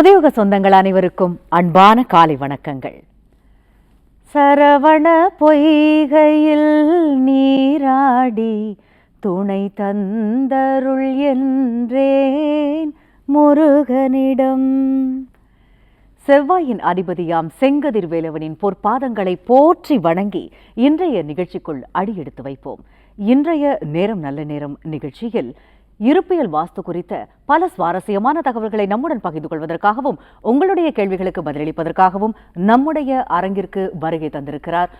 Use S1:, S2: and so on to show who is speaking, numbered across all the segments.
S1: புதையுக சொந்தங்கள் அனைவருக்கும் அன்பான காலை வணக்கங்கள். சரவண பொய்கையில் நீராடி துணை தந்தருள் என்றேன் முருகனிடம். செவ்வாயின் அதிபதியாம் செங்கதிர்வேலவனின் பொற்பாதங்களை போற்றி வணங்கி இன்றைய நிகழ்ச்சிக்குள் அடியெடுத்து வைப்போம். இன்றைய நேரம் நல்ல நேரம் நிகழ்ச்சியில் இருப்பியல் வாஸ்து குறித்த பல சுவாரஸ்யமான தகவல்களை நம்முடன் பகிர்ந்து கொள்வதற்காகவும் உங்களுடைய கேள்விகளுக்கு பதிலளிப்பதற்காகவும் நம்முடைய அரங்கிற்கு வருகை தந்திருக்கிறார்.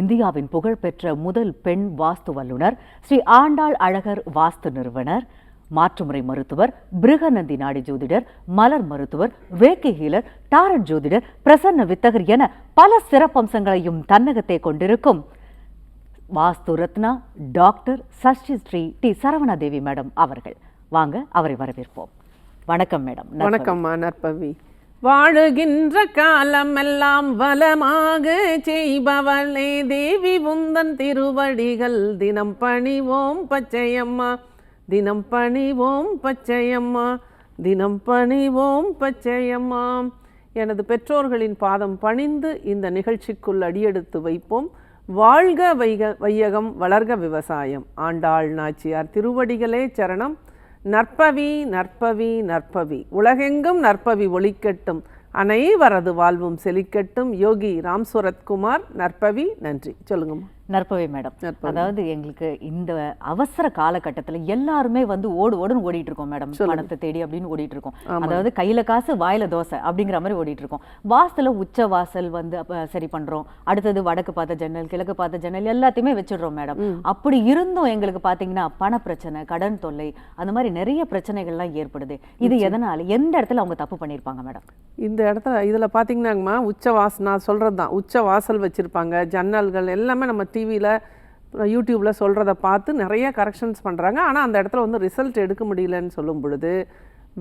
S1: இந்தியாவின் புகழ்பெற்ற முதல் பெண் வாஸ்து வல்லுனர் ஸ்ரீ ஆண்டாள் அழகர் வாஸ்து நிறுவனர் மாற்றுமுறை மருத்துவர் பிருகநந்தி நாடி ஜோதிடர் மலர் மருத்துவர் வேக்கி ஹீலர் டாரட் ஜோதிடர் பிரசன்ன வித்தகர் என பல சிறப்பம்சங்களையும் தன்னகத்தை கொண்டிருக்கும் Vastu Ratna doctor Sashti Sri D. Saravanadevi madam அவர்கள். வாங்க அவரை வரவேற்போம். வணக்கம் மேடம்
S2: வணக்கம்மா நற்பவி. வாழுகின்ற காலமெல்லாம் வளமாக செய்பவளே தேவி உந்தன் திருவடிகள் தினம் பணிவோம் பச்சையம்மா. தினம் பணிவோம் பச்சையம்மா. தினம் பணிவோம் பச்சையம்மா. எனது பெற்றோர்களின் பாதம் பணிந்து இந்த நிகழ்ச்சிக்குள் அடியெடுத்து வைப்போம். வாழ்க வைக வையகம் வளர்க விவசாயம். ஆண்டாள் நாச்சியார் திருவடிகளே சரணம். நற்பவி நற்பவி நற்பவி. உலகெங்கும் நற்பவி ஒழிக்கட்டும் அனைவரது வாழ்வும் செழிக்கட்டும். யோகி ராம் சுரத்குமார் நற்பவி நன்றி. சொல்லுங்கம்மா.
S1: நற்பவே மேடம். அதாவது எங்களுக்கு இந்த அவசர காலகட்டத்துல எல்லாருமே வந்து ஓடு ஓடுன்னு ஓடிட்டு இருக்கோம் மேடம் பணத்தை தேடி அப்படின்னு ஓடிட்டு இருக்கோம் அதாவது கையில காசு வாயில தோசை அப்படிங்கிற மாதிரி ஓடிட்டு இருக்கோம் வாசல உச்ச வாசல் வந்து சரி பண்றோம். அடுத்தது வடக்கு பார்த்த ஜன்னல் கிழக்கு பார்த்த ஜன்னல் எல்லாத்தையுமே வச்சிடுறோம் மேடம். அப்படி இருந்தும் எங்களுக்கு பாத்தீங்கன்னா பண பிரச்சனை கடன் தொல்லை அந்த மாதிரி நிறைய பிரச்சனைகள்லாம் ஏற்படுது. இது எதனால? எந்த இடத்துல அவங்க தப்பு பண்ணிருப்பாங்க மேடம்?
S2: இந்த இடத்துல இதில் பார்த்தீங்கன்னாங்கம்மா உச்ச வாஸ் நான் சொல்கிறது தான் உச்ச வாசல் வச்சுருப்பாங்க ஜன்னல்கள் எல்லாமே நம்ம டிவியில் யூடியூப்பில் சொல்கிறத பார்த்து நிறைய கரெக்ஷன்ஸ் பண்ணுறாங்க ஆனால் அந்த இடத்துல வந்து ரிசல்ட் எடுக்க முடியலன்னு சொல்லும் பொழுது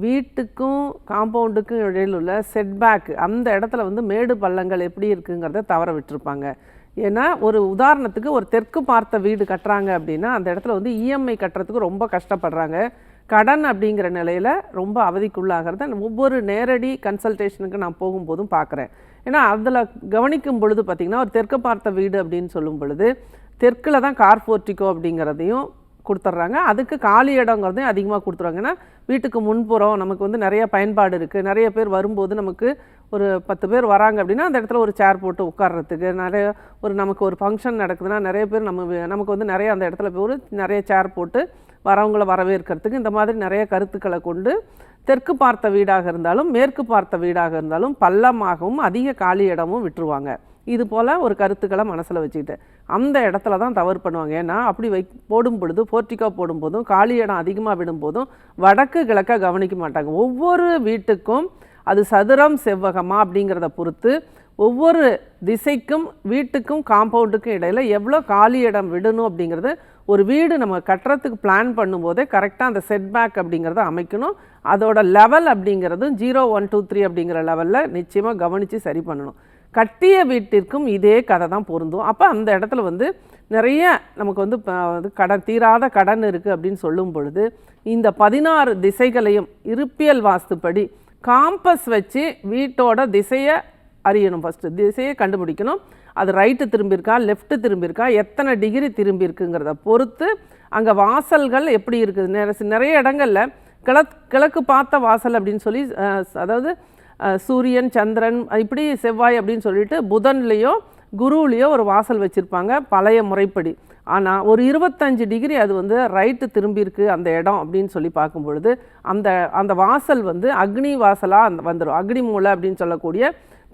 S2: வீட்டுக்கும் காம்பவுண்டுக்கும் இடையில் உள்ள செட்பேக் அந்த இடத்துல வந்து மேடு பள்ளங்கள் எப்படி இருக்குங்கிறத தவற விட்டுருப்பாங்க. ஏன்னா ஒரு உதாரணத்துக்கு ஒரு தெற்கு பார்த்த வீடு கட்டுறாங்க அப்படின்னா அந்த இடத்துல வந்து இஎம்ஐ கட்டுறதுக்கு ரொம்ப கஷ்டப்படுறாங்க. கடன் அப்படிங்கிற நிலையில் ரொம்ப அவதிக்குள்ளாகிறத ஒவ்வொரு நேரடி கன்சல்டேஷனுக்கு நான் போகும்போதும் பார்க்குறேன். ஏன்னா அதில் கவனிக்கும் பொழுது பார்த்திங்கன்னா ஒரு தெற்கு பார்த்த வீடு அப்படின்னு சொல்லும் பொழுது தெற்கில் தான் கார் போர்ட்டிக்கோ அப்படிங்கிறதையும் கொடுத்துட்றாங்க. அதுக்கு காலி இடங்கிறதையும் அதிகமாக கொடுத்துருவாங்க ஏன்னா வீட்டுக்கு முன்புறம் நமக்கு வந்து நிறைய பயன்பாடு இருக்குது நிறைய பேர் வரும்போது நமக்கு ஒரு பத்து பேர் வராங்க அப்படின்னா அந்த இடத்துல ஒரு சேர் போட்டு உட்கார்றதுக்கு நிறைய ஒரு நமக்கு ஒரு ஃபங்க்ஷன் நடக்குதுன்னா நிறைய பேர் நம்ம நமக்கு வந்து நிறைய அந்த இடத்துல போய் ஒரு நிறைய சேர் போட்டு வரவங்கள வரவேற்கிறதுக்கு இந்த மாதிரி நிறைய கருத்துக்களை கொண்டு தெற்கு பார்த்த வீடாக இருந்தாலும் மேற்கு பார்த்த வீடாக இருந்தாலும் பள்ளமாகவும் அதிக காலி இடமும் விட்டுருவாங்க. இது போல் ஒரு கருத்துக்களை மனசில் வச்சுக்கிட்டு அந்த இடத்துல தான் தவறு பண்ணுவாங்க. ஏன்னா அப்படி வை போடும் பொழுது போர்ட்டிக்கோ போடும்போதும் காலி இடம் அதிகமாக விடும்போதும் வடக்கு கிழக்க கவனிக்க மாட்டாங்க. ஒவ்வொரு வீட்டுக்கும் அது சதுரம் செவ்வகமா அப்படிங்கிறத பொறுத்து ஒவ்வொரு திசைக்கும் வீட்டுக்கும் காம்பவுண்டுக்கும் இடையில் எவ்வளோ காலி இடம் விடணும் அப்படிங்கிறது ஒரு வீடு நம்ம கட்டுறதுக்கு பிளான் பண்ணும்போதே கரெக்டாக அந்த செட்பேக் அப்படிங்கிறத அமைக்கணும். அதோட லெவல் அப்படிங்கிறதும் ஜீரோ ஒன் டூ த்ரீ அப்படிங்கிற லெவலில் நிச்சயமாக கவனித்து சரி பண்ணணும். கட்டிய வீட்டிற்கும் இதே கதை தான் பொருந்தும். அப்போ அந்த இடத்துல வந்து நிறைய நமக்கு வந்து ப- வந்து கடன் தீராத கடன் இருக்குது அப்படின்னு சொல்லும் பொழுது இந்த பதினாறு திசைகளையும் இருப்பியல் வாஸ்துப்படி காம்பஸ் வச்சு வீட்டோட திசையை அறியணும் ஃபஸ்ட்டு திசையை கண்டுபிடிக்கணும். அது ரைட்டு திரும்பியிருக்கா லெஃப்ட்டு திரும்பியிருக்கா எத்தனை டிகிரி திரும்பியிருக்குங்கிறத பொறுத்து அங்கே வாசல்கள் எப்படி இருக்குது? நிறைய இடங்கள்ல கிழக் கிழக்கு பார்த்த வாசல் அப்படின்னு சொல்லி அதாவது சூரியன் சந்திரன் இப்படி செவ்வாய் அப்படின்னு சொல்லிட்டு புதன்லேயோ குருவுலேயோ ஒரு வாசல் வச்சுருப்பாங்க பழைய முறைப்படி. ஆனால் ஒரு இருபத்தஞ்சு டிகிரி அது வந்து ரைட்டு திரும்பியிருக்கு அந்த இடம் அப்படின்னு சொல்லி பார்க்கும் பொழுது அந்த அந்த வாசல் வந்து அக்னி வாசலாக அந்த வந்துடும் அக்னி மூலை அப்படின்னு சொல்லக்கூடிய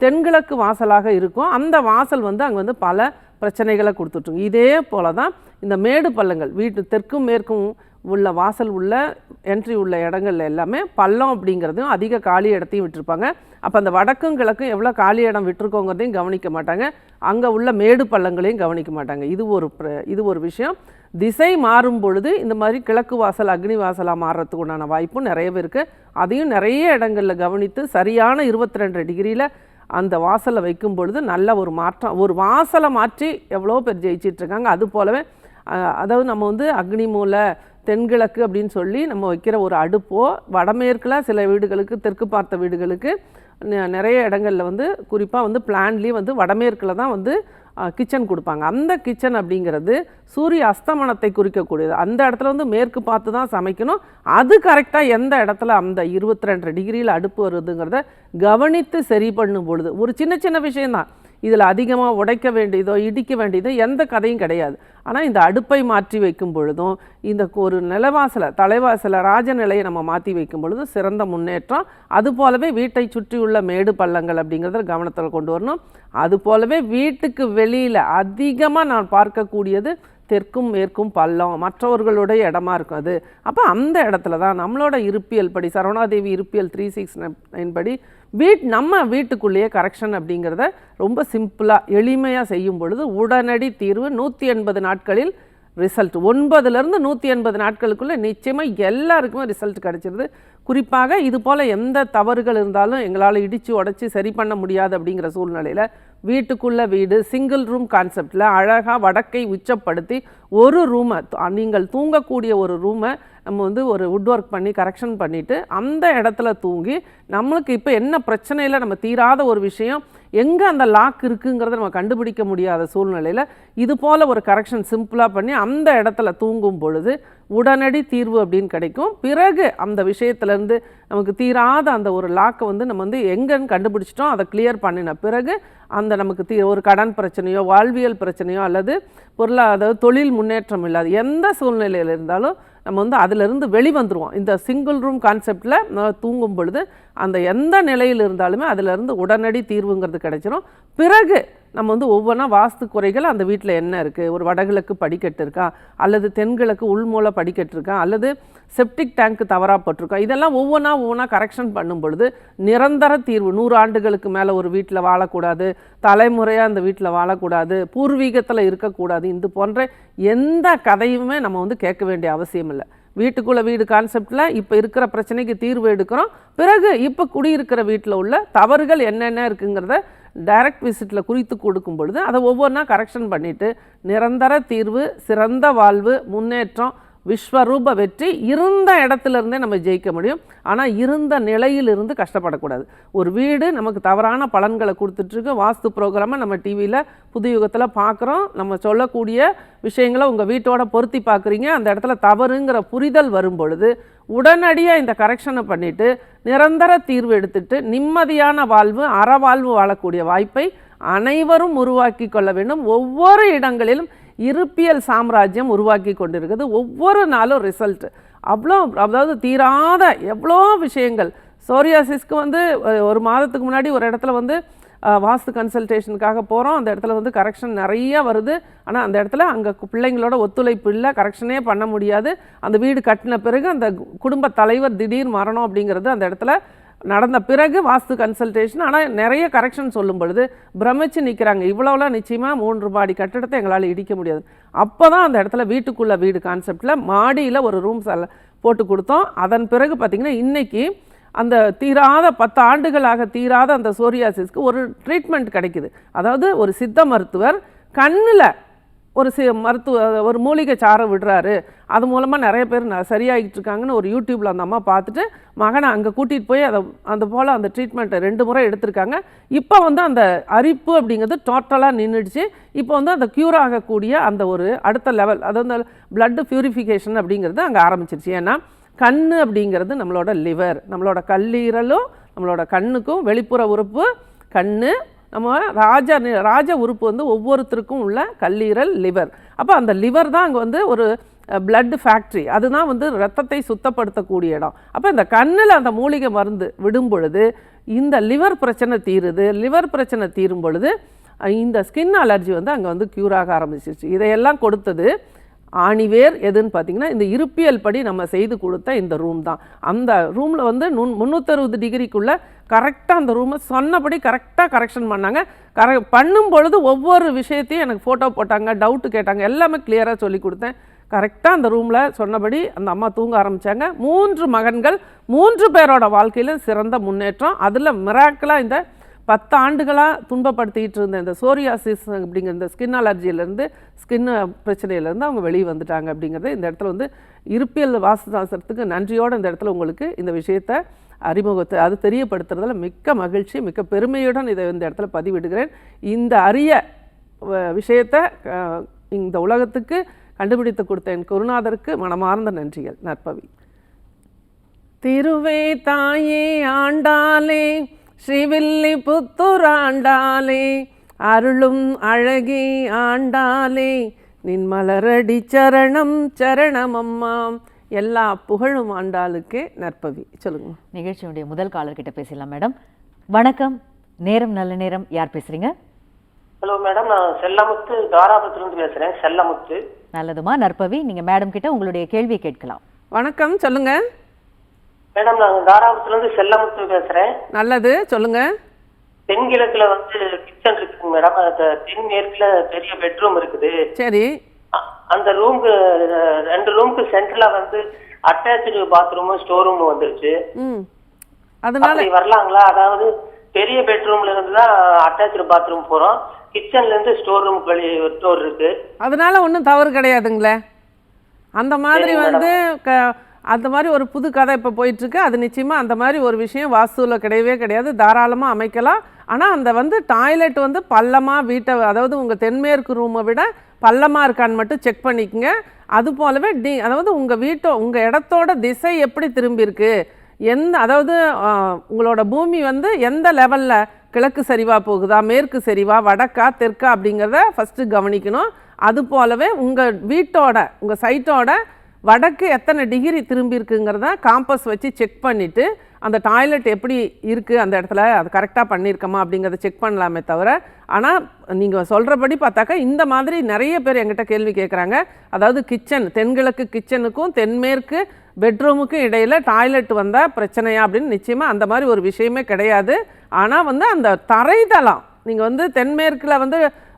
S2: தென்கிழக்கு வாசலாக இருக்கும். அந்த வாசல் வந்து அங்கே வந்து பல பிரச்சனைகளை கொடுத்துட்ருக்கும். இதே போல தான் இந்த மேடு பள்ளங்கள் வீட்டு தெற்கும் மேற்கும் உள்ள வாசல் உள்ள என்ட்ரி உள்ள இடங்கள்ல எல்லாமே பள்ளம் அப்படிங்கிறதையும் அதிக காலி இடத்தையும் விட்டுருப்பாங்க. அப்போ அந்த வடக்கும் கிழக்கும் எவ்வளோ காலி இடம் விட்டுருக்கோங்கிறதையும் கவனிக்க மாட்டாங்க. அங்கே உள்ள மேடு பள்ளங்களையும் கவனிக்க மாட்டாங்க. இது ஒரு இது ஒரு விஷயம். திசை மாறும் பொழுது இந்த மாதிரி கிழக்கு வாசல் அக்னி வாசலாக மாறுறதுக்கு உண்டான வாய்ப்பும் நிறையவே இருக்குது அதையும் நிறைய இடங்களில் கவனித்து சரியான இருபத்தி ரெண்டு டிகிரியில் அந்த வாசலை வைக்கும் பொழுது நல்ல ஒரு மாற்றம் ஒரு வாசலை மாற்றி எவ்வளோ பேர் ஜெயிச்சிட்ருக்காங்க அது போலவே அதாவது நம்ம வந்து அக்னி மூலை தென்கிழக்கு அப்படின்னு சொல்லி நம்ம வைக்கிற ஒரு அடுப்போ வடமேற்கில் சில வீடுகளுக்கு தெற்கு பார்த்த வீடுகளுக்கு நிறைய இடங்கள்ல வந்து குறிப்பாக வந்து பிளான்லேயும் வந்து வடமேற்கில் தான் வந்து கிச்சன் கொடுப்பாங்க. அந்த கிச்சன் அப்படிங்கிறது சூரிய அஸ்தமனத்தை குறிக்கக்கூடியது. அந்த இடத்துல வந்து மேற்கு பார்த்து தான் சமைக்கணும். அது கரெக்டாக எந்த இடத்துல அந்த இருபத்தி ரெண்டு டிகிரியில் அடுப்பு வருதுங்கிறத கவனித்து சரி பண்ணும் பொழுது ஒரு சின்ன சின்ன விஷயம்தான். இதில் அதிகமாக உடைக்க வேண்டியதோ இடிக்க வேண்டியதோ எந்த கதையும் கிடையாது. ஆனால் இந்த அடுப்பை மாற்றி வைக்கும் பொழுதும் இந்த ஒரு நிலவாசலை தலைவாசலை ராஜநிலையை நம்ம மாற்றி வைக்கும் பொழுதும் சிறந்த முன்னேற்றம். அது போலவே வீட்டை சுற்றியுள்ள மேடு பள்ளங்கள் அப்படிங்கிறத கவனத்தில் கொண்டு வரணும். அது போலவே வீட்டுக்கு வெளியில் அதிகமாக நான் பார்க்கக்கூடியது தெற்கும் மேற்கும் பள்ளம் மற்றவர்களுடைய இடமா இருக்கும் அது. அப்போ அந்த இடத்துல தான் நம்மளோட இருப்பியல் படி சரவணாதேவி இருப்பியல் த்ரீ சிக்ஸ் நைன் படி வீட் நம்ம வீட்டுக்குள்ளேயே கரெக்ஷன் அப்படிங்கிறத ரொம்ப சிம்பிளாக எளிமையாக செய்யும் பொழுது உடனடி தீர்வு நூற்றி எண்பது நாட்களில் ரிசல்ட் ஒன்பதுலேருந்து நூற்றி எண்பது நாட்களுக்குள்ளே நிச்சயமாக எல்லாருக்குமே ரிசல்ட் கிடச்சிருது. குறிப்பாக இது போல் எந்த தவறுகள் இருந்தாலும் எங்களால் இடித்து உடச்சி சரி பண்ண முடியாது அப்படிங்கிற சூழ்நிலையில் வீட்டுக்குள்ள வீடு சிங்கிள் ரூம் கான்செப்டில் அழகாக வடக்கை உச்சப்படுத்தி ஒரு ரூமை நீங்கள் தூங்கக்கூடிய ஒரு ரூமை நம்ம வந்து ஒரு வுட் ஒர்க் பண்ணி கரெக்ஷன் பண்ணிவிட்டு அந்த இடத்துல தூங்கி நம்மளுக்கு இப்போ என்ன பிரச்சனையில் நம்ம தீராத ஒரு விஷயம் எங்கே அந்த லாக் இருக்குங்கிறத நம்ம கண்டுபிடிக்க முடியாத சூழ்நிலையில் இது போல் ஒரு கரெக்ஷன் சிம்பிளாக பண்ணி அந்த இடத்துல தூங்கும் பொழுது உடனடி தீர்வு அப்படின்னு கிடைக்கும். பிறகு அந்த விஷயத்துலேருந்து நமக்கு தீராத அந்த ஒரு லாக்கை வந்து நம்ம வந்து எங்கேன்னு கண்டுபிடிச்சிட்டோம் அதை கிளியர் பண்ணின பிறகு அந்த நமக்கு தீ ஒரு கடன் பிரச்சனையோ வாழ்வியல் பிரச்சனையோ அல்லது பொருளாதார தொழில் முன்னேற்றம் இல்லாத எந்த சூழ்நிலையில் இருந்தாலும் நம்ம வந்து அதிலிருந்து வெளிவந்துருவோம். இந்த சிங்கிள் ரூம் கான்செப்டில் தூங்கும் பொழுது அந்த எந்த நிலையில் இருந்தாலுமே அதிலிருந்து உடனடி தீர்வுங்கிறது கிடைச்சிரும். பிறகு நம்ம வந்து ஒவ்வொன்றா வாஸ்து குறைகள் அந்த வீட்டில் என்ன இருக்குது ஒரு வடகிழக்கு படிக்கட்டு இருக்கா? அல்லது தென்கிழக்கு உள்மூல படிக்கட்டு இருக்கா? அல்லது செப்டிக் டேங்க் தவறாக இதெல்லாம் ஒவ்வொன்றா ஒவ்வொன்றா கரெக்ஷன் பண்ணும் பொழுது நிரந்தர தீர்வு நூறு ஆண்டுகளுக்கு மேலே ஒரு வீட்டில் வாழக்கூடாது தலைமுறையாக அந்த வீட்டில் வாழக்கூடாது பூர்வீகத்தில் இருக்கக்கூடாது இது போன்ற எந்த கதையுமே நம்ம வந்து கேட்க வேண்டிய அவசியம் இல்லை. வீட்டுக்குள்ளே வீடு கான்செப்டில் இப்போ இருக்கிற பிரச்சனைக்கு தீர்வு எடுக்கிறோம். பிறகு இப்போ குடியிருக்கிற வீட்டில் உள்ள தவறுகள் என்னென்ன இருக்குங்கிறத டைரக்ட் விசிட்டில் குறித்து கொடுக்கும் பொழுது அதை ஒவ்வொன்றா கரெக்ஷன் பண்ணிவிட்டு நிரந்தர தீர்வு சிறந்த வாழ்வு முன்னேற்றம் விஸ்வரூப வெற்றி இருந்த இடத்துல இருந்தே நம்ம ஜெயிக்க முடியும். ஆனால் இருந்த நிலையிலிருந்து கஷ்டப்படக்கூடாது. ஒரு வீடு நமக்கு தவறான பலன்களை கொடுத்துட்ருக்கு. வாஸ்து ப்ரோக்ராமை நம்ம டிவியில் புது யுகத்தில் பார்க்குறோம் நம்ம சொல்லக்கூடிய விஷயங்களை உங்கள் வீட்டோட பொருத்தி பார்க்குறீங்க அந்த இடத்துல தவறுங்கிற புரிதல் வரும் பொழுது உடனடியாக இந்த கரெக்ஷனை பண்ணிவிட்டு நிரந்தர தீர்வு எடுத்துட்டு நிம்மதியான வாழ்வு அறவாழ்வு வாழக்கூடிய வாய்ப்பை அனைவரும் உருவாக்கி கொள்ள வேண்டும். ஒவ்வொரு இடங்களிலும் இருப்பியல் சாம்ராஜ்யம் உருவாக்கி கொண்டிருக்குது. ஒவ்வொரு நாளும் ரிசல்ட் அவ்வளோ அதாவது தீராத எவ்வளோ விஷயங்கள். சோரியாசிஸ்க்கு வந்து ஒரு மாதத்துக்கு முன்னாடி ஒரு இடத்துல வந்து வாஸ்து கன்சல்டேஷனுக்காக போகிறோம் அந்த இடத்துல வந்து கரெக்ஷன் நிறைய வருது. ஆனால் அந்த இடத்துல அங்கே பிள்ளைங்களோட ஒத்துழைப்பு இல்லை. கரெக்ஷனே பண்ண முடியாது. அந்த வீடு கட்டின பிறகு அந்த குடும்ப தலைவர் திடீர் மரணம் அப்படிங்கிறது அந்த இடத்துல நடந்த பிறகு வாஸ்து கன்சல்டேஷன். ஆனால் நிறைய கரெக்ஷன் சொல்லும் பொழுது பிரமிச்சு நிற்கிறாங்க இவ்வளோலாம் நிச்சயமாக மூன்று மாடி கட்டிடத்தை எங்களால் இடிக்க முடியாது. அப்போ தான் அந்த இடத்துல வீட்டுக்குள்ளே வீடு கான்செப்டில் மாடியில் ஒரு ரூம் போட்டு கொடுத்தோம். அதன் பிறகு பார்த்திங்கன்னா இன்றைக்கி அந்த தீராத பத்து ஆண்டுகளாக தீராத அந்த சோரியாசிஸ்க்கு ஒரு ட்ரீட்மெண்ட் கிடைக்குது. அதாவது ஒரு சித்த மருத்துவர் கண்ணில் ஒரு சி மருத்துவ ஒரு மூலிகை சாரை விடுறாரு. அது மூலமாக நிறைய பேர் ந- சரியாகிட்டு இருக்காங்கன்னு ஒரு யூடியூப்பில் அந்த அம்மா பார்த்துட்டு மகனை அங்கே கூட்டிகிட்டு போய் அதை அந்த போல் அந்த ட்ரீட்மெண்ட்டை ரெண்டு முறை எடுத்திருக்காங்க. இப்போ வந்து அந்த அரிப்பு அப்படிங்கிறது டோட்டலாக நின்றுடுச்சு இப்போ வந்து அந்த க்யூர் ஆகக்கூடிய அந்த ஒரு அடுத்த லெவல் அதாவது அந்த பிளட் அப்படிங்கிறது அங்கே ஆரம்பிச்சிருச்சு. ஏன்னா கண் அப்படிங்கிறது நம்மளோட லிவர் நம்மளோட கல்லீரலும் நம்மளோட கண்ணுக்கும் வெளிப்புற உறுப்பு. கண் நம்ம ராஜ ராஜ உறுப்பு வந்து ஒவ்வொருத்தருக்கும் உள்ள கல்லீரல் லிவர். அப்போ அந்த லிவர் தான் அங்கே வந்து ஒரு பிளட் ஃபேக்ட்ரி அதுதான் வந்து ரத்தத்தை சுத்தப்படுத்தக்கூடிய இடம். அப்போ இந்த கண்ணில் அந்த மூலிகை மருந்து விடும் பொழுது இந்த லிவர் பிரச்சனை தீருது. லிவர் பிரச்சனை தீரும் பொழுது இந்த ஸ்கின் அலர்ஜி வந்து அங்கே வந்து க்யூர் ஆக ஆரம்பிச்சிருச்சு. இதையெல்லாம் கொடுத்தது ஆணிவேர் எதுன்னு பார்த்தீங்கன்னா இந்த இருப்பியல் படி நம்ம செய்து கொடுத்த இந்த ரூம் தான். அந்த ரூமில் வந்து நுண் முந்நூற்றறுபது டிகிரிக்குள்ளே கரெக்டாக அந்த ரூமை சொன்னபடி கரெக்டாக கரெக்ஷன் பண்ணாங்க. கர பண்ணும் பொழுது ஒவ்வொரு விஷயத்தையும் எனக்கு ஃபோட்டோ போட்டாங்க டவுட்டு கேட்டாங்க எல்லாமே கிளியராக சொல்லி கொடுத்தேன். கரெக்டாக அந்த ரூமில் சொன்னபடி அந்த அம்மா தூங்க ஆரம்பித்தாங்க மூன்று மகன்கள் மூன்று பேரோட வாழ்க்கையிலும் சிறந்த முன்னேற்றம். அதில் மிராக்கலாக இந்த பத்து ஆண்டுகளாக துன்பப்படுத்திக்கிட்டு இருந்த இந்த சோரியாசிஸ் அப்படிங்கிற இந்த ஸ்கின் அலர்ஜியிலேருந்து ஸ்கின் பிரச்சனையிலேருந்து அவங்க வெளியே வந்துட்டாங்க அப்படிங்கிறது இந்த இடத்துல வந்து இருப்பியல் வாசசாஸ்திரத்துக்கு நன்றியோடு இந்த இடத்துல உங்களுக்கு இந்த விஷயத்தை அறிமுகத்தை அது தெரியப்படுத்துறதுல மிக்க மகிழ்ச்சி மிக்க பெருமையுடன் இதை இந்த இடத்துல பதிவிடுகிறேன். இந்த அரிய வ- விஷயத்தை இந்த உலகத்துக்கு கண்டுபிடித்து கொடுத்த என் குருநாதருக்கு மனமார்ந்த நன்றிகள். நற்பவி. திருவே தாயே ஆண்டாலே ஸ்ரீவில்லி புத்தூர் ஆண்டாளே அருளும் அழகி ஆண்டாளே நின் மலரடி சரணம் சரணம் அம்மா எல்லா புகழும் ஆண்டாளுக்கே நற்பவி. சொல்லுங்க.
S1: நிகழ்ச்சியுடைய முதல் காலர்கிட்ட பேசலாம் மேடம். வணக்கம். நேரம் நல்ல நேரம். யார் பேசுறீங்க?
S3: Hello madam. நான் செல்லமுத்து தாராபுரத்துலேருந்து பேசுகிறேன் செல்லமுத்து.
S1: நல்லதுமா நற்பவி? நீங்க மேடம் கிட்ட உங்களுடைய கேள்வி கேட்கலாம்.
S2: வணக்கம். சொல்லுங்க.
S3: மேடம் நான் தாராபுரத்துலேருந்து செல்லமுத்து பேசுகிறேன்
S2: நல்லது சொல்லுங்க.
S3: தென்கிழக்கில் வந்து கிச்சன் இருக்குங்க மேடம். அந்த தென்மேற்குல பெரிய பெட்ரூம் இருக்குது.
S2: சரி.
S3: அந்த ரூமுக்கு ரெண்டு ரூமுக்கு சென்டரில் வந்து அட்டாச்சு பாத்ரூமும் ஸ்டோர் ரூமும் வந்துருச்சு.
S2: அதனால
S3: வரலாங்களா? அதாவது பெரிய பெட்ரூம்ல இருந்து தான் அட்டாச்சு பாத்ரூம் போகிறோம் கிச்சன்ல இருந்து ஸ்டோர் வெளியே ஸ்டோர் இருக்கு.
S2: அதனால ஒன்றும் தவறு கிடையாதுங்களே. அந்த மாதிரி வந்து அந்த மாதிரி ஒரு புது கதை இப்போ போயிட்டுருக்கு. அது நிச்சயமாக அந்த மாதிரி ஒரு விஷயம் வாஸ்துவில் கிடையவே கிடையாது. தாராளமாக அமைக்கலாம். ஆனால் அந்த வந்து டாய்லெட் வந்து பள்ளமாக வீட்டை அதாவது உங்கள் தென்மேற்கு ரூமை விட பள்ளமாக இருக்கான்னு மட்டும் செக் பண்ணிக்கங்க. அது போலவே டி அதாவது உங்கள் வீட்டோ உங்கள் இடத்தோட திசை எப்படி திரும்பியிருக்கு எந்த அதாவது உங்களோட பூமி வந்து எந்த லெவலில் கிழக்கு சரிவாக போகுதா மேற்கு சரிவா வடக்கா தெற்கா அப்படிங்கிறத ஃபஸ்ட்டு கவனிக்கணும். அது போலவே உங்கள் வீட்டோட உங்கள் சைட்டோட வடக்கு எத்தனை டிகிரி திரும்பி இருக்குங்கிறத காம்பஸ் வச்சு செக் பண்ணிவிட்டு அந்த டாய்லெட் எப்படி இருக்குது அந்த இடத்துல அது கரெக்டாக பண்ணியிருக்கோமா அப்படிங்கிறத செக் பண்ணலாமே தவிர ஆனால் நீங்கள் சொல்கிறபடி பார்த்தாக்கா இந்த மாதிரி நிறைய பேர் எங்கிட்ட கேள்வி கேட்குறாங்க அதாவது கிச்சன் தென்கிழக்கு கிச்சனுக்கும் தென்மேற்கு பெட்ரூமுக்கும் இடையில் டாய்லெட் வந்தால் பிரச்சனையா அப்படின்னு நிச்சயமாக அந்த மாதிரி ஒரு விஷயமே கிடையாது. ஆனால் வந்து அந்த தரைதளம் நீங்கள் வந்து தென்மேற்கில் வந்து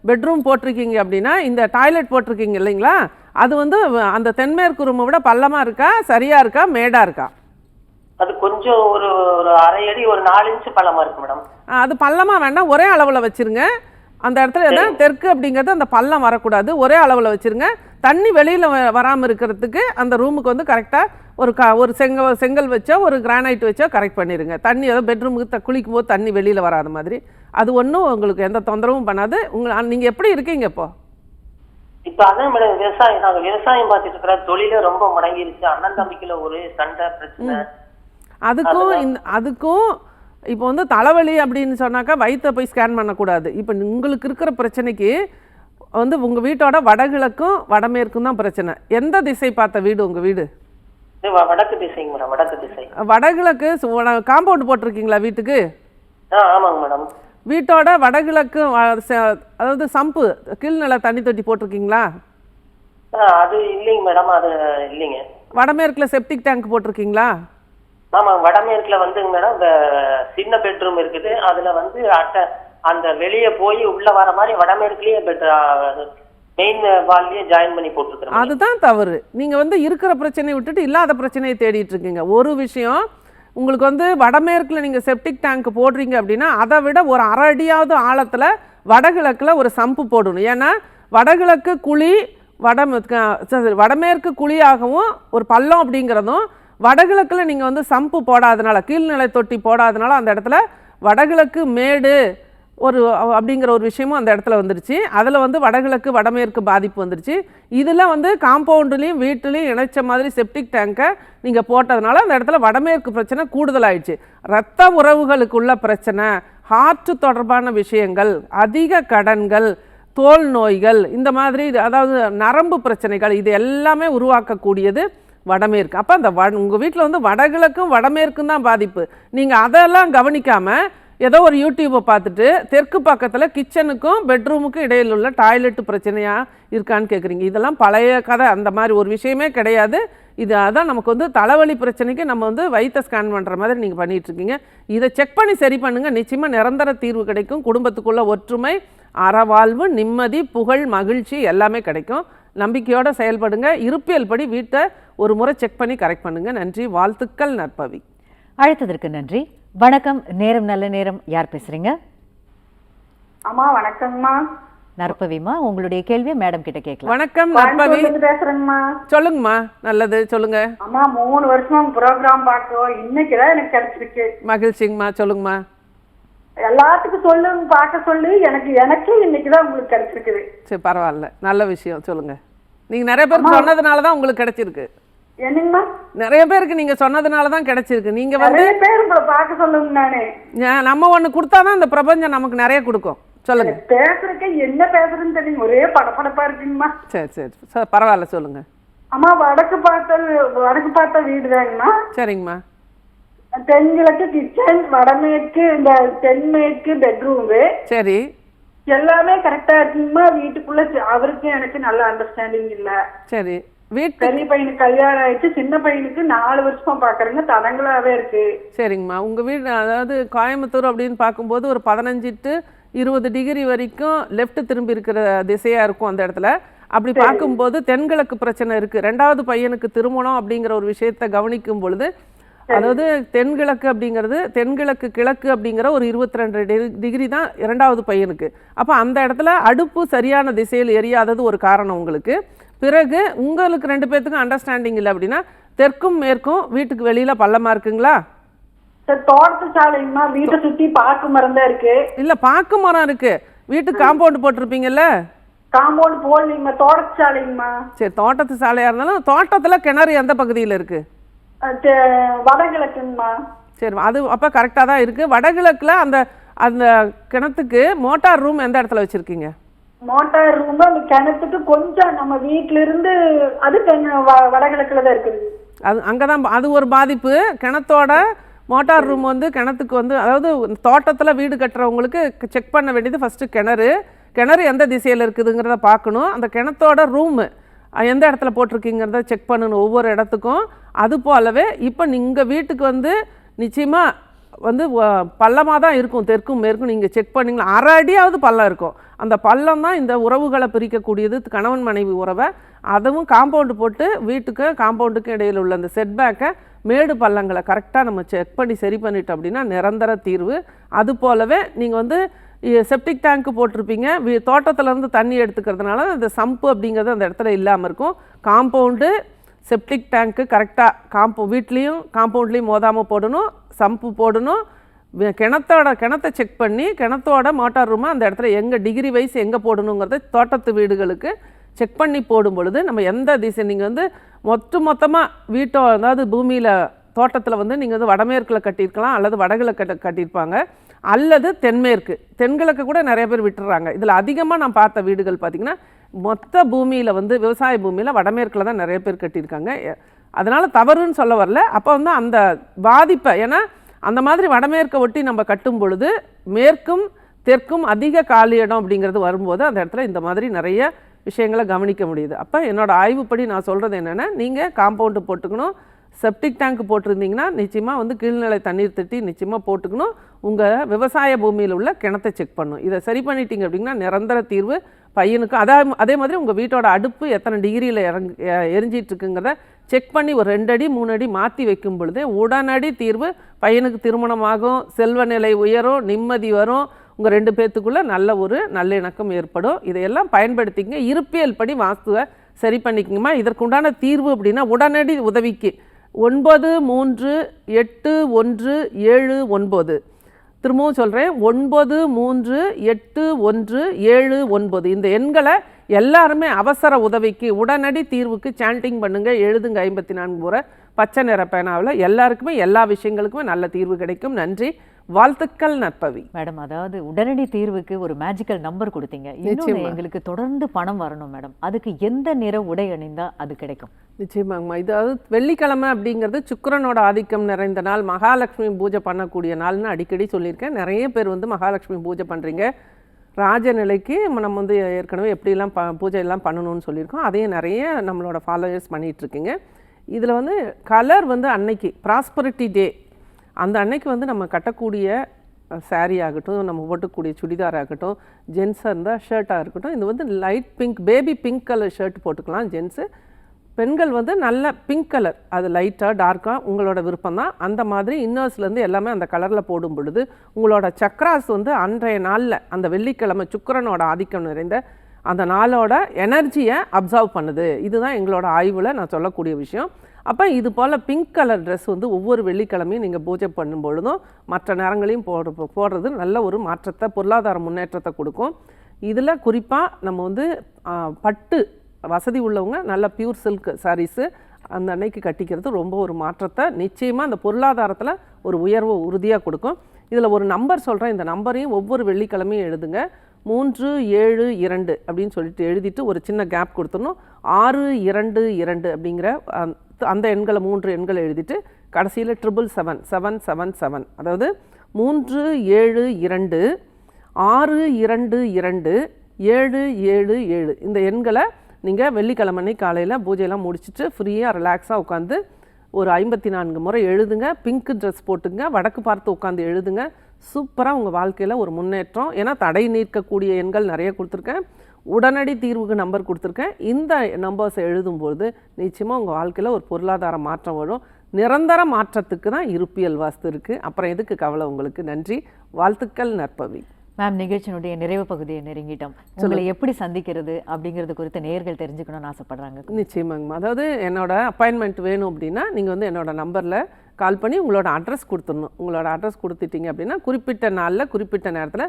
S2: பெட்ரூம் போட்டிருக்கீங்க அப்படின்னா இந்த டாய்லெட் போட்டிருக்கீங்க இல்லைங்களா? அது வந்து அந்த தென்மேற்கு ரூமை விட பள்ளமாக இருக்கா சரியாக இருக்கா மேடாக இருக்கா?
S3: அது கொஞ்சம் ஒரு ஒரு அரை அடி ஒரு நாலு இன்ச்சு பள்ளமா இருக்கு மேடம்.
S2: அது பள்ளமாக வேண்டாம் ஒரே அளவில் வச்சிருங்க. அந்த இடத்துல எதாவது தெற்கு அப்படிங்கிறது அந்த பள்ளம் வரக்கூடாது. ஒரே அளவில் வச்சிருங்க. தண்ணி வெளியில் வராமல் இருக்கிறதுக்கு அந்த ரூமுக்கு வந்து கரெக்டாக ஒரு க ஒரு செங்க செங்கல் வச்சோ ஒரு கிரானைட் வச்சோ கரெக்ட் பண்ணிடுங்க தண்ணி ஏதோ பெட்ரூமுக்கு குளிக்கும் போது தண்ணி வெளியில் வராத மாதிரி. அது ஒன்றும் உங்களுக்கு எந்த தொந்தரவும் பண்ணாது. உங்களை நீங்கள் எப்படி இருக்கீங்க இப்போ?
S3: இப்ப அதான் மேடம் விவசாயம் நாங்க விவசாயம் பார்த்துட்டு இருக்கிற தொழிலே ரொம்ப முடங்கிருச்சு. அண்ணன் தம்பிக்குள்ள ஒரு சண்டை பிரச்சனை.
S2: அதுக்கும் இந்த அதுக்கும் இப்போ வந்து தலைவலி அப்படின்னு சொன்னாக்கா வயிற்றை போய் ஸ்கேன் பண்ணக்கூடாது. இப்போ உங்களுக்கு இருக்கிற பிரச்சனைக்கு வந்து உங்கள் வீட்டோட வடகிழக்கும் வடமேற்கும் தான் பிரச்சனை. எந்த திசை பார்த்த வீடு உங்கள் வீடு?
S3: வடக்கு திசைங்க மேடம் வடக்கு திசை.
S2: வடகிழக்கு காம்பவுண்ட் போட்டிருக்கீங்களா வீட்டுக்கு?
S3: ஆ ஆமாங்க மேடம்.
S2: வீட்டோட வடகிழக்கு அதாவது சம்பு கீழ்நிலை தண்ணி தொட்டி போட்டிருக்கீங்களா?
S3: அது இல்லைங்க மேடம் அது இல்லைங்க.
S2: வடமேற்கில் செப்டிக் டேங்க் போட்டிருக்கீங்களா?
S3: ஆமா வடமேற்குல வந்துங்க மேடம் இந்த சின்ன பெட்ரூம் இருக்குது. அதுல வந்து அட்டை அந்த வெளியே போய் உள்ள வர மாதிரி வடமேற்குலயே மெயின் வால்லயே ஜாயின் பண்ணி போட்டுருக்கிறேன்
S2: அதுதான் தவறு. நீங்கள் வந்து இருக்கிற பிரச்சனையை விட்டுட்டு இல்லாத பிரச்சனையை தேடிட்டு இருக்கீங்க. ஒரு விஷயம் உங்களுக்கு வந்து வடமேற்கில் நீங்கள் செப்டிக் டேங்க் போடுறீங்க அப்படின்னா அதை விட ஒரு அரை அடியாவது ஆழத்தில் வடகிழக்கில் ஒரு சம்பு போடணும். ஏன்னா வடகிழக்கு குழி வட வடமேற்கு குழியாகவும் ஒரு பள்ளம் அப்படிங்கிறதும் வடகிழக்கில் நீங்கள் வந்து சம்பு போடாதனால கீழ்நிலை தொட்டி போடாதனால அந்த இடத்துல வடகிழக்கு மேடு ஒரு அப்படிங்கிற ஒரு விஷயமும் அந்த இடத்துல வந்துருச்சு. அதில் வந்து வடகிழக்கு வடமேற்கு பாதிப்பு வந்துருச்சு. இதில் வந்து காம்பவுண்டுலேயும் வீட்டுலேயும் இணைச்ச மாதிரி செப்டிக் டேங்கை நீங்கள் போட்டதுனால அந்த இடத்துல வடமேற்கு பிரச்சனை கூடுதலாயிடுச்சு. இரத்த உறவுகளுக்குள்ள பிரச்சனை ஹார்ட் தொடர்பான விஷயங்கள் அதிக கடன்கள் தோல் நோய்கள் இந்த மாதிரி இது- அதாவது நரம்பு பிரச்சனைகள் இது எல்லாமே உருவாக்கக்கூடியது வடமேற்கு. அப்போ அந்த வ உங்கள் வீட்டில் வந்து வடகிழக்கும் வடமேற்கும் தான் பாதிப்பு. நீங்கள் அதெல்லாம் கவனிக்காமல் ஏதோ ஒரு யூடியூப்பை பார்த்துட்டு தெற்கு பக்கத்தில் கிச்சனுக்கும் பெட்ரூமுக்கும் இடையில் உள்ள டாய்லெட் பிரச்சனையாக இருக்கான்னு கேட்குறீங்க இதெல்லாம் பழைய கதை. அந்த மாதிரி ஒரு விஷயமே கிடையாது. இது அதான் நமக்கு வந்து தலைவலி பிரச்சனைக்கு நம்ம வந்து வயிற்றை ஸ்கேன் பண்ணுற மாதிரி நீங்கள் பண்ணிகிட்ருக்கீங்க இதை செக் பண்ணி சரி பண்ணுங்கள் நிச்சயமாக நிரந்தர தீர்வு கிடைக்கும். குடும்பத்துக்குள்ள ஒற்றுமை அறவாழ்வு நிம்மதி புகழ் மகிழ்ச்சி எல்லாமே கிடைக்கும். நம்பிக்கையோடு செயல்படுங்க. இருப்பியல் படி வீட்டை ஒரு முறை செக் பண்ணி கரெக்ட் பண்ணுங்கள் நன்றி. வாழ்த்துக்கள் நற்பவி.
S1: அழைத்ததற்கு நன்றி. வணக்கம் நேரம் நல்ல நேரம். யார் பேசுறீங்க?
S4: அம்மா வணக்கங்கம்மா
S1: நற்பவிமா உங்களுடைய கேள்வியை மேடம் கிட்ட கேட்கலாம்.
S2: வணக்கம் நற்பவி.
S4: பேசுறேங்கம்மா.
S2: சொல்லுங்கம்மா நல்லது சொல்லுங்க.
S4: அம்மா மூணு வருஷமா ப்ரோக்ராம் பார்க்கிறோம் இன்னைக்கு தான் எனக்கு கிடைச்சிருக்கு.
S2: மகிழ்ச்சிங்கம்மா சொல்லுங்கம்மா.
S4: எல்லாத்துக்கும் சொல்லுங்க பார்க்க சொல்லி. எனக்கு எனக்கு இன்னைக்கு தான் உங்களுக்கு கிடைச்சிருக்குது.
S2: சரி பரவாயில்ல. நல்ல விஷயம் சொல்லுங்க. நீங்க நிறைய பேருக்கு சொன்னதுனால தான் உங்களுக்கு கிடைச்சிருக்கு.
S4: என்னங்கம்மா
S2: நிறைய பேருக்கு நீங்க சொன்னதுனால தான் கிடைச்சிருக்கு. நீங்க வந்து
S4: நிறைய பேர் உங்களை பார்க்க சொல்லுங்க நானு.
S2: நம்ம ஒண்ணு கொடுத்தாதான் இந்த பிரபஞ்சம் நமக்கு நிறைய கொடுக்கும். சொல்லுங்க.
S4: பேசுறதுக்கு என்ன பேசுறதுன்னு தெரியும். ஒரே படபடப்பா இருக்குங்கம்மா.
S2: சரி சரி. சரி பரவாயில்ல சொல்லுங்க.
S4: அம்மா வடக்கு பார்த்த வடக்கு பார்த்த வீடு தாங்கம்மா.
S2: சரிங்கம்மா.
S4: தென்கிழக்கு கிச்சன் வடமேற்கு இந்த தென்மேற்கு பெட்ரூமு
S2: சரி.
S4: எல்லாமே கரெக்டா இருக்குங்கம்மா. வீட்டுக்குள்ள சி- அவருக்கு எனக்கு நல்ல அண்டர்ஸ்டாண்டிங் இல்ல.
S2: சரி.
S4: பெரிய பையனுக்கு கல்யாணம் ஆயிடுச்சு சின்ன பையனுக்கு நாலு வருஷமா பாக்குறேங்க தடங்களாவே இருக்கு.
S2: சரிங்கம்மா. உங்க வீடு அதாவது கோயம்புத்தூர் அப்படின்னு பார்க்கும்போது ஒரு பதினஞ்சு டு இருபது டிகிரி வரைக்கும் லெஃப்ட் திரும்பி இருக்கிற திசையா இருக்கும் அந்த இடத்துல. அப்படி பார்க்கும்போது தென்கிழக்கு பிரச்சனை இருக்கு. ரெண்டாவது பையனுக்கு திருமணம் அப்படிங்கிற ஒரு விஷயத்தை கவனிக்கும் பொழுது அதாவது தென்கிழக்கு அப்படிங்கிறது தென்கிழக்கு கிழக்கு அப்படிங்கிற ஒரு இருபத்தி ரெண்டு டிகிரி தான் இரண்டாவது பையனுக்கு. அப்போ அந்த இடத்துல அடுப்பு சரியான திசையில் எரியாதது ஒரு காரணம் உங்களுக்கு. பிறகு உங்களுக்கு ரெண்டு பேர்த்துக்கும் அண்டர்ஸ்டாண்டிங் இல்லை அப்படின்னா தெற்கும் மேற்கும் வீட்டுக்கு வெளியில பள்ளமா இருக்குங்களா?
S4: சார் தோட்டத்து சாலைங்கம்மா வீட்டை சுத்தி பாக்கு மரம் தான் இருக்கு.
S2: இல்ல பாக்கு மரம் இருக்கு. வீட்டுக்கு காம்பவுண்ட் போட்டிருப்பீங்கல்ல?
S4: காம்பவுண்ட் போடலீங்கம்மா தோட்டத்து சாலைங்கம்மா
S2: சரி தோட்டத்து சாலையா இருந்தாலும் தோட்டத்துல கிணறு எந்த பகுதியில் இருக்கு?
S4: வடகிழக்குங்கம்மா.
S2: சரி அது அப்ப கரெக்டா தான் இருக்கு. வடகிழக்குல அந்த அந்த கிணத்துக்கு மோட்டார் ரூம் எந்த இடத்துல வச்சிருக்கீங்க?
S4: மோட்டார் ரூம் அந்த கிணத்துக்கு கொஞ்சம் நம்ம வீட்ல இருந்து அது வ- வடகிழக்குல தான் இருக்குது.
S2: அது அங்கே தான் அது ஒரு பாதிப்பு. கிணத்தோட மோட்டார் ரூம் வந்து கிணத்துக்கு வந்து அதாவது தோட்டத்தில் வீடு கட்டுறவங்களுக்கு செக் பண்ண வேண்டியது ஃபஸ்ட்டு கிணறு. கிணறு எந்த திசையில் இருக்குதுங்கிறத பார்க்கணும். அந்த கிணத்தோட ரூமு எந்த இடத்துல போட்டிருக்கீங்கிறத செக் பண்ணணும் ஒவ்வொரு இடத்துக்கும். அது போலவே இப்போ நீங்கள் வீட்டுக்கு வந்து நிச்சயமாக வந்து பள்ளமாக தான் இருக்கும் தெற்கும் மேற்கும். நீங்கள் செக் பண்ணிங்களா அரை அடியாவது பள்ளம் இருக்கும். அந்த பள்ளம் தான் இந்த உறவுகளை பிரிக்கக்கூடியது கணவன் மனைவி உறவை. அதுவும் காம்பவுண்டு போட்டு வீட்டுக்கு காம்பவுண்டுக்கும் இடையில் உள்ள அந்த செட்பேக்கை மேடு பள்ளங்களை கரெக்டாக நம்ம செக் பண்ணி சரி பண்ணிட்டோம் அப்படின்னா நிரந்தர தீர்வு. அது போலவே நீங்கள் வந்து செப்டிக் டேங்க்கு போட்டிருப்பீங்க. வீ- தோட்டத்துல இருந்து தண்ணி எடுத்துக்கிறதுனால அந்த சம்பு அப்படிங்கிறது அந்த இடத்துல இல்லாமல் இருக்கும். காம்பவுண்டு செப்டிக் டேங்க்கு கரெக்டாக காம்போ வீட்லேயும் காம்பவுண்ட்லேயும் மோதாமல் போடணும். சம்பு போடணும். கிணத்தோட கிணத்தை செக் பண்ணி கிணத்தோட மோட்டார் ரூமை அந்த இடத்துல எங்கே டிகிரி வைஸ் எங்கே போடணுங்கிறத தோட்டத்து வீடுகளுக்கு செக் பண்ணி போடும் பொழுது நம்ம எந்த திசை நீங்கள் வந்து மொத்த மொத்தமாக வீட்டோ அதாவது பூமியில் தோட்டத்தில் வந்து நீங்கள் வந்து வடமேற்கில் கட்டியிருக்கலாம் அல்லது வடகில் கட்ட கட்டியிருப்பாங்க. அல்லது தென்மேற்கு. தென்கிழக்கு கூட நிறைய பேர் விட்டுறாங்க. இதில் அதிகமாக நான் பார்த்த வீடுகள் பார்த்திங்கன்னா மொத்த பூமியில் வந்து விவசாய பூமியில் வடமேற்கில் தான் நிறைய பேர் கட்டியிருக்காங்க. எ- அதனால் தவறுன்னு சொல்ல வரல. அப்போ வந்து அந்த பாதிப்பை ஏன்னா அந்த மாதிரி வடமேற்கை ஒட்டி நம்ம கட்டும் பொழுது மேற்கும் தெற்கும் அதிக காலி இடம் அப்படிங்கிறது வரும்போது அந்த இடத்துல இந்த மாதிரி நிறைய விஷயங்களை கவனிக்க முடியுது. அப்போ என்னோடய ஆய்வுப்படி நான் சொல்கிறது என்னென்னா நீங்கள் காம்பவுண்டு போட்டுக்கணும். செப்டிக் டேங்க் போட்டிருந்தீங்கன்னா நிச்சயமாக வந்து கீழ்நிலை தண்ணீர் திட்டி நிச்சயமாக போட்டுக்கணும். உங்கள் விவசாய பூமியில் உள்ள கிணத்தை செக் பண்ணணும். இதை சரி பண்ணிட்டீங்க அப்படின்னா நிரந்தர தீர்வு பையனுக்கு அதே அதே மாதிரி உங்கள் வீட்டோட அடுப்பு எத்தனை டிகிரியில் இறங்கு எ- எரிஞ்சிட்டு இருக்குங்கிறத செக் பண்ணி ஒரு ரெண்டடி மூணடி மாற்றி வைக்கும் பொழுதே உடனடி தீர்வு பையனுக்கு திருமணமாகும் செல்வ நிலை உயரும் நிம்மதி வரும். உங்கள் ரெண்டு பேர்த்துக்குள்ளே நல்ல ஒரு நல்லிணக்கம் ஏற்படும். இதையெல்லாம் பயன்படுத்திக்கங்க. இருப்பியல் படி வாஸ்துவை சரி பண்ணிக்கங்கம்மா. இதற்குண்டான தீர்வு அப்படின்னா உடனடி உதவிக்கு. ஒன்பது மூன்று எட்டு ஒன்று ஏழு ஒன்பது. திரும்பவும் சொல்கிறேன் ஒன்பது மூன்று எட்டு ஒன்று ஏழு ஒன்பது. இந்த எண்களை எல்லாருமே அவசர உதவிக்கு உடனடி தீர்வுக்கு சாண்டிங் பண்ணுங்க எழுதுங்க ஐம்பத்தி நான்கு முறை பச்சை நிற பேனாவில். எல்லாருக்குமே எல்லா விஷயங்களுக்குமே நல்ல தீர்வு கிடைக்கும். நன்றி. வாழ்த்துக்கள் நற்பவி.
S1: மேடம் அதாவது உடனடி தீர்வுக்கு ஒரு மேஜிக்கல் நம்பர் கொடுத்தீங்க. இன்னொன்று. எங்களுக்கு தொடர்ந்து பணம் வரணும் மேடம். அதுக்கு எந்த நிற உடை அணிந்தா அது கிடைக்கும்?
S2: நிச்சயமாங்கம்மா. இது அதாவது வெள்ளிக்கிழமை அப்படிங்கிறது சுக்கிரனோட ஆதிக்கம் நிறைந்த நாள். மகாலட்சுமி பூஜை பண்ணக்கூடிய நாள்னு அடிக்கடி சொல்லியிருக்கேன். நிறைய பேர் வந்து மகாலட்சுமி பூஜை பண்ணுறீங்க ராஜநிலைக்கு நம்ம வந்து ஏற்கனவே எப்படிலாம் ப பூஜையெல்லாம் பண்ணணும்னு சொல்லியிருக்கோம் அதையும் நிறைய நம்மளோட ஃபாலோவர்ஸ் பண்ணிகிட்ருக்கீங்க. இதில் வந்து கலர் வந்து அன்னைக்கு ப்ராஸ்பரிட்டி டே அந்த அன்னைக்கு வந்து நம்ம கட்டக்கூடிய சாரீ ஆகட்டும் நம்ம போட்டக்கூடிய சுடிதார் ஆகட்டும் ஜென்ஸாக இருந்தால் ஷர்ட்டாக இருக்கட்டும் இது வந்து light pink baby pink colour shirt போட்டுக்கலாம் ஜென்ஸு பெண்கள் வந்து நல்ல பிங்க் கலர் அது லைட்டாக டார்க்காக உங்களோட விருப்பம் தான் அந்த மாதிரி இன்னர்ஸ்லேருந்து எல்லாமே அந்த கலரில் போடும் பொழுது உங்களோட சக்ராஸ் வந்து அன்றைய நாளில் அந்த வெள்ளிக்கிழமை சுக்கரனோட ஆதிக்கம் நிறைந்த அந்த நாளோட எனர்ஜியை அப்சர்வ் பண்ணுது. இதுதான் எங்களோட ஆய்வில் நான் சொல்லக்கூடிய விஷயம். அப்போ இது போல் பிங்க் கலர் ட்ரெஸ் வந்து ஒவ்வொரு வெள்ளிக்கிழமையும் நீங்கள் பூஜை பண்ணும் பொழுதும் மற்ற நேரங்களையும் போடு போடுறது நல்ல ஒரு மாற்றத்தை பொருளாதார முன்னேற்றத்தை கொடுக்கும். இதில் குறிப்பாக நம்ம வந்து பட்டு வசதி உள்ளவங்க நல்ல பியூர் சில்க் சாரீஸு அந்த அன்னைக்கு கட்டிக்கிறது ரொம்ப ஒரு மாற்றத்தை நிச்சயமாக அந்த பொருளாதாரத்தில் ஒரு உயர்வு உறுதியாக கொடுக்கும். இதில் ஒரு நம்பர் சொல்கிறேன் இந்த நம்பரையும் ஒவ்வொரு வெள்ளிக்கிழமையும் எழுதுங்க. மூன்று ஏழு இரண்டு அப்படின்னு சொல்லிட்டு எழுதிட்டு ஒரு சின்ன கேப் கொடுத்துடணும். ஆறு இரண்டு இரண்டு அப்படிங்கிற அந்த எண்களை மூன்று எண்களை எழுதிட்டு கடைசியில் triple seven seven seven seven அதாவது மூன்று ஏழு இரண்டு ஆறு இரண்டு இரண்டு ஏழு ஏழு ஏழு. இந்த எண்களை நீங்கள் வெள்ளிக்கிழமை அன்னைக்கு காலையில் பூஜையெல்லாம் முடிச்சுட்டு ஃப்ரீயாக ரிலாக்ஸாக உட்காந்து ஒரு ஐம்பத்தி நான்கு முறை எழுதுங்க. பிங்க் ட்ரெஸ் போட்டுங்க. வடக்கு பார்த்து உட்காந்து எழுதுங்க. சூப்பராக உங்கள் வாழ்க்கையில் ஒரு முன்னேற்றம். ஏன்னா தடை நீக்கக்கூடிய எண்கள் நிறைய கொடுத்துருக்கேன். உடனடி தீர்வுக்கு நம்பர் கொடுத்துருக்கேன். இந்த நம்பர்ஸை எழுதும்போது நிச்சயமாக உங்கள் வாழ்க்கையில் ஒரு பொருளாதார மாற்றம் வரும். நிரந்தர மாற்றத்துக்கு தான் இருப்பியல் வாஸ்து இருக்குது அப்புறம் எதுக்கு கவலை உங்களுக்கு? நன்றி. வாழ்த்துக்கள் நற்பவி.
S1: மேம் நிகழ்ச்சியினுடைய நிறைவு பகுதியை நெருங்கிட்டோம். உங்களை எப்படி சந்திக்கிறது அப்படிங்கிறது குறித்து நேர்கள் தெரிஞ்சுக்கணும்னு ஆசைப்படுறாங்க.
S2: நிச்சயமாங்கம்மா அதாவது என்னோட அப்பாயின்மெண்ட் வேணும் அப்படின்னா நீங்கள் வந்து என்னோட நம்பரில் கால் பண்ணி உங்களோட அட்ரஸ் கொடுத்துடணும். உங்களோட அட்ரஸ் கொடுத்துட்டீங்க அப்படின்னா குறிப்பிட்ட நாளில் குறிப்பிட்ட நேரத்தில்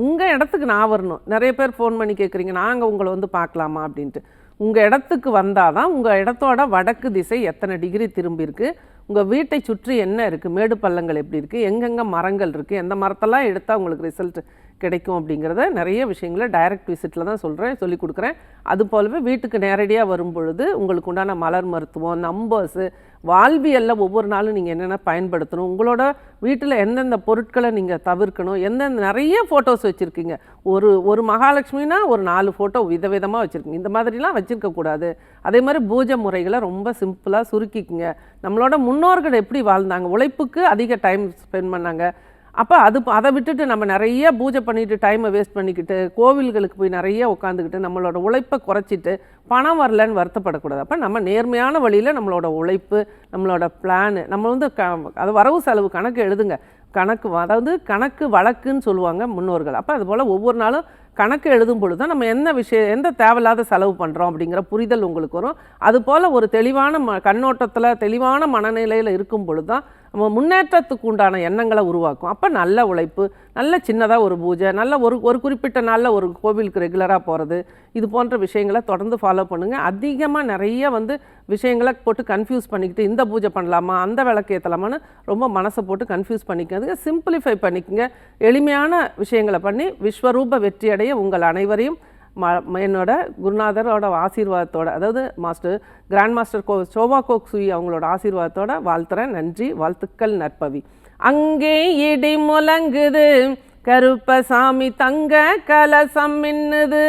S2: உங்கள் இடத்துக்கு நான் வரணும். நிறைய பேர் ஃபோன் பண்ணி கேட்குறீங்க நாங்கள் உங்களை வந்து பார்க்கலாமா? அப்படின்ட்டு. உங்கள் இடத்துக்கு வந்தால் தான் உங்கள் இடத்தோட வடக்கு திசை எத்தனை டிகிரி திரும்பி இருக்கு? உங்கள் வீட்டை சுற்றி என்ன இருக்குது மேடு பள்ளங்கள் எப்படி இருக்குது எங்கெங்கே மரங்கள் இருக்குது எந்த மரத்தெல்லாம் எடுத்தால் உங்களுக்கு ரிசல்ட் கிடைக்கும் அப்படிங்கிறத நிறைய விஷயங்களை டைரக்ட் விசிட்டில் தான் சொல்கிறேன் சொல்லி கொடுக்குறேன். அது போலவே வீட்டுக்கு நேரடியாக வரும் பொழுது உங்களுக்கு உண்டான மலர் மருத்துவம் நம்பர்ஸு வாழ்வியலில் ஒவ்வொரு நாளும் நீங்கள் என்னென்ன பயன்படுத்தணும் உங்களோட வீட்டில் எந்தெந்த பொருட்களை நீங்கள் தவிர்க்கணும் எந்தெந்த நிறைய ஃபோட்டோஸ் வச்சுருக்கீங்க. ஒரு ஒரு மகாலட்சுமினா ஒரு நாலு ஃபோட்டோ விதவிதமாக வச்சுருக்கீங்க. இந்த மாதிரிலாம் வச்சுருக்கக்கூடாது அதே மாதிரி பூஜை முறைகளை ரொம்ப சிம்பிளாக சுருக்கிக்குங்க. நம்மளோட முன்னோர்கள் எப்படி வாழ்ந்தாங்க? உழைப்புக்கு அதிக டைம் ஸ்பெண்ட் பண்ணாங்க. அப்போ அது அதை விட்டுட்டு நம்ம நிறைய பூஜை பண்ணிட்டு டைமை வேஸ்ட் பண்ணிக்கிட்டு கோவில்களுக்கு போய் நிறைய உட்காந்துக்கிட்டு நம்மளோட உழைப்பை குறைச்சிட்டு பணம் வரலன்னு வருத்தப்படக்கூடாது. அப்போ நம்ம நேர்மையான வழியில் நம்மளோட உழைப்பு நம்மளோட பிளானு நம்ம வந்து க அது வரவு செலவு கணக்கு எழுதுங்க. கணக்கு அதாவது கணக்கு வழக்குன்னு சொல்லுவாங்க முன்னோர்கள். அப்போ அதுபோல் ஒவ்வொரு நாளும் கணக்கு எழுதும் பொழுது தான் நம்ம என்ன விஷயம் எந்த தேவையில்லாத செலவு பண்ணுறோம் அப்படிங்கிற புரிதல் உங்களுக்கு வரும். அதுபோல் ஒரு தெளிவான ம கண்ணோட்டத்தில் தெளிவான மனநிலையில் இருக்கும் பொழுது தான் நம்ம முன்னேற்றத்துக்கு உண்டான எண்ணங்களை உருவாக்கும். அப்போ நல்ல உழைப்பு நல்ல சின்னதாக ஒரு பூஜை நல்ல ஒரு ஒரு குறிப்பிட்ட நாளில் ஒரு கோவிலுக்கு ரெகுலராக போகிறது இது போன்ற விஷயங்களை தொடர்ந்து ஃபாலோ பண்ணுங்கள் அதிகமாக நிறைய வந்து விஷயங்களை போட்டு கன்ஃபியூஸ் பண்ணிக்கிட்டு இந்த பூஜை பண்ணலாமா அந்த விளக்கு ஏற்றலாமான்னு ரொம்ப மனசை போட்டு கன்ஃபியூஸ் பண்ணிக்காதுங்க. சிம்பிளிஃபை பண்ணிக்கங்க. எளிமையான விஷயங்களை பண்ணி விஸ்வரூப வெற்றியடைய உங்கள் அனைவரையும் ம என்னோட குருநாதரோட ஆசீர்வாதத்தோட அதாவது மாஸ்டர் கிராண்ட் மாஸ்டர் கோ சோபா கோக்சுயி அவங்களோட ஆசீர்வாதத்தோட வாழ்த்துறேன். நன்றி வாழ்த்துக்கள் நற்பவி. அங்கே இடி முழங்குது கருப்பசாமி தங்க கலசம் மின்னுது.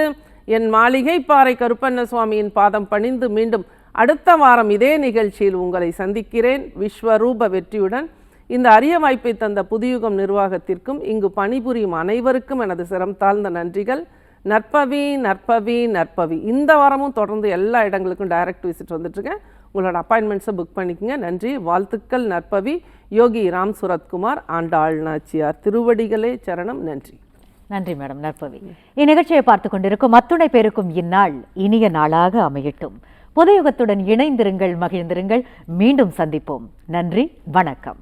S2: என் மாளிகை பாறை கருப்பண்ண சுவாமியின் பாதம் பணிந்து மீண்டும் அடுத்த வாரம் இதே நிகழ்ச்சியில் உங்களை சந்திக்கிறேன். விஸ்வரூப வெற்றியுடன். இந்த அரிய வாய்ப்பை தந்த புதியுகம் நிர்வாகத்திற்கும் இங்கு பணிபுரியும் அனைவருக்கும் எனது சிரம் தாழ்ந்த நன்றிகள். நற்பவி நற்பவி நற்பவி. இந்த வாரமும் தொடர்ந்து எல்லா இடங்களுக்கும் டைரக்ட் விசிட் வந்துட்டுருக்கேன். உங்களோட அப்பாயின்மெண்ட்ஸை புக் பண்ணிக்கோங்க. நன்றி. வாழ்த்துக்கள் நற்பவி. யோகி ராம் சுரத்குமார் ஆண்டாள் நாச்சியார். திருவடிகளே சரணம். நன்றி.
S1: நன்றி மேடம் நற்பவி. இந்நிகழ்ச்சியை பார்த்து கொண்டிருக்கும் அத்துணை பேருக்கும் இந்நாள் இனிய நாளாக அமையட்டும். புதையுகத்துடன் இணைந்திருங்கள் மகிழ்ந்திருங்கள். மீண்டும் சந்திப்போம். நன்றி. வணக்கம்.